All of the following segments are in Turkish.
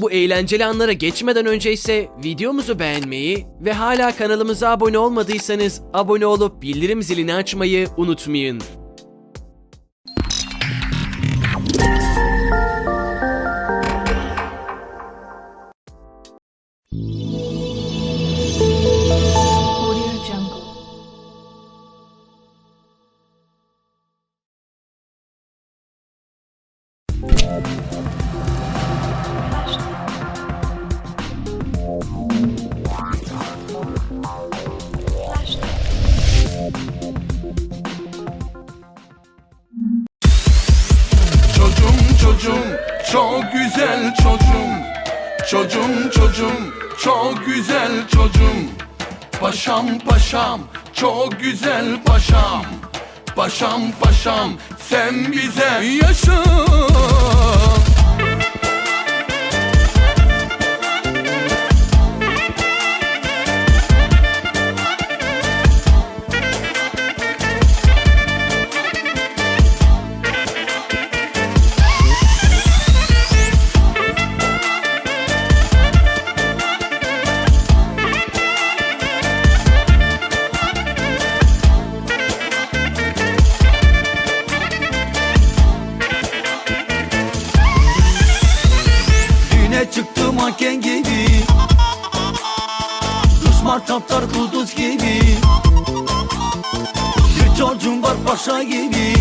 Bu eğlenceli anlara geçmeden önce ise videomuzu beğenmeyi ve hala kanalımıza abone olmadıysanız abone olup bildirim zilini açmayı unutmayın. Audio Jungle. Çocuğum çok güzel çocuğum. Çocuğum çocuğum çok güzel çocuğum. Paşam paşam çok güzel paşam. Paşam paşam sen bize yaşa Düğüne çıktım manken gibi. Düşman çaptar kuduz gibi. Bir çocuğum var paşa gibi.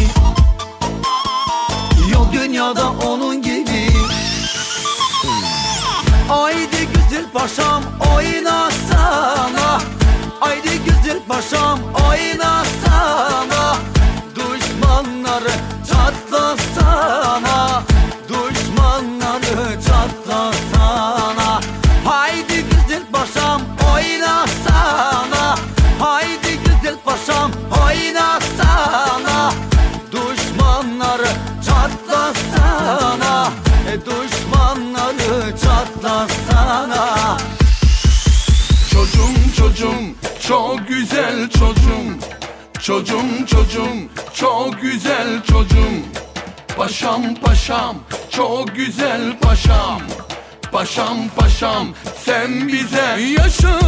Yok dünyada onun gibi. Haydi güzel paşam oynasana. Haydi güzel paşam oynasana çatlasana Çocuğum çocuğum çok güzel çocuğum. Çocuğum çocuğum çok güzel çocuğum. Paşam paşam çok güzel paşam. Paşam paşam sen bize yaşa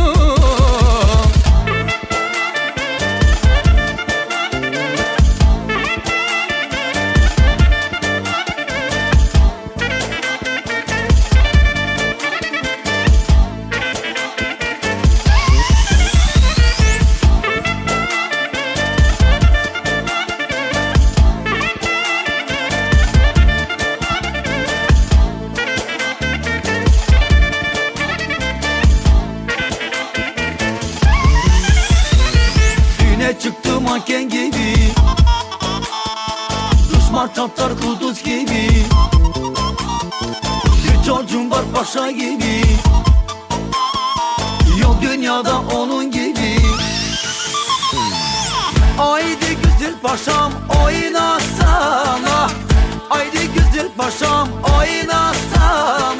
Çaptar kuduz gibi. Bir çocuğum var paşa gibi. Yok dünyada onun gibi. Haydi güzel paşam oynasana. Haydi güzel paşam oynasana